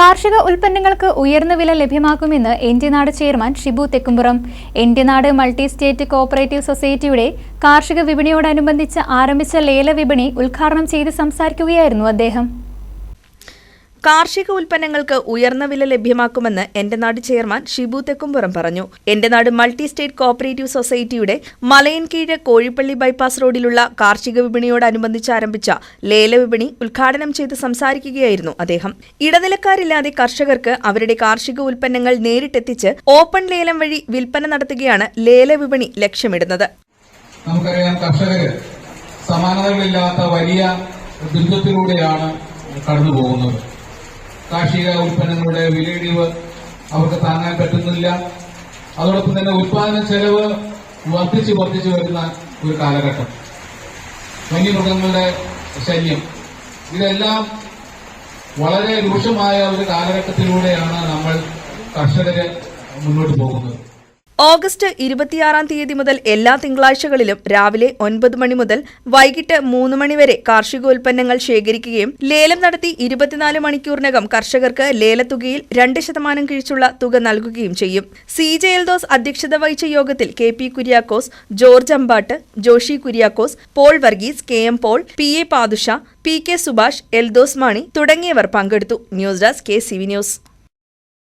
കാർഷിക ഉൽപ്പന്നങ്ങൾക്ക് ഉയർന്ന വില ലഭ്യമാക്കുമെന്ന് നാട് ചെയർമാൻ ഷിബു തെക്കുംപുറം. നാട് മൾട്ടി സ്റ്റേറ്റ് കോഓപ്പറേറ്റീവ് സൊസൈറ്റിയുടെ കാർഷിക വിപണിയോടനുബന്ധിച്ച് ആരംഭിച്ച ലേല വിപണി ഉദ്ഘാടനം ചെയ്ത് സംസാരിക്കുകയായിരുന്നു അദ്ദേഹം. കാർഷിക ഉൽപ്പന്നങ്ങൾക്ക് ഉയർന്ന വില ലഭ്യമാക്കുമെന്ന് എന്റെ നാട് ചെയർമാൻ ഷിബു തെക്കുംപുറം പറഞ്ഞു. എന്റെ നാട് മൾട്ടി സ്റ്റേറ്റ് കോപ്പറേറ്റീവ് സൊസൈറ്റിയുടെ മലയൻകീഴ് കോഴിപ്പള്ളി ബൈപ്പാസ് റോഡിലുള്ള കാർഷിക വിപണിയോടനുബന്ധിച്ച് ആരംഭിച്ച ലേല വിപണി ഉദ്ഘാടനം ചെയ്ത് സംസാരിക്കുകയായിരുന്നു അദ്ദേഹം. ഇടനിലക്കാരില്ലാതെ കർഷകർക്ക് അവരുടെ കാർഷിക ഉൽപ്പന്നങ്ങൾ നേരിട്ടെത്തിച്ച് ഓപ്പൺ ലേലം വഴി വിൽപ്പന നടത്തുകയാണ് ലേല വിപണി ലക്ഷ്യമിടുന്നത്. നമുക്കറിയാം സമാനതകളില്ലാത്ത വലിയ ദുരിതത്തിലൂടെയാണ് കടന്നു പോകുന്നത് കാർഷിക ഉൽപ്പന്നങ്ങളുടെ വിലയിടിവ് അവർക്ക് താങ്ങാൻ പറ്റുന്നില്ല. അതോടൊപ്പം തന്നെ ഉൽപാദന ചെലവ് വർദ്ധിച്ചു വർദ്ധിച്ചു വരുന്ന ഒരു കാലഘട്ടം. വന്യമൃഗങ്ങളുടെ ശല്യം. ഇതെല്ലാം വളരെ രൂക്ഷമായ ഒരു കാലഘട്ടത്തിലൂടെയാണ് നമ്മൾ കർഷകര് മുന്നോട്ട് പോകുന്നത്. ഓഗസ്റ്റ് ഇരുപത്തിയാറാം തീയതി മുതൽ എല്ലാ തിങ്കളാഴ്ചകളിലും രാവിലെ ഒൻപത് മണി മുതൽ വൈകിട്ട് മൂന്ന് മണി വരെ കാർഷികോൽപ്പന്നങ്ങൾ ശേഖരിക്കുകയും ലേലം നടത്തി ഇരുപത്തിനാല് മണിക്കൂറിനകം കർഷകർക്ക് ലേലത്തുകയിൽ രണ്ട് ശതമാനം കിഴിച്ചുള്ള തുക നൽകുകയും ചെയ്യും. സി ജെ എൽദോസ് അധ്യക്ഷത വഹിച്ച യോഗത്തിൽ K P Kuriakose George Ambatt Joshi Kuriakose Paul Varghese K M Paul P A Padusha P K Subhash Eldhose Mani തുടങ്ങിയവർ പങ്കെടുത്തു. News desk K C V news.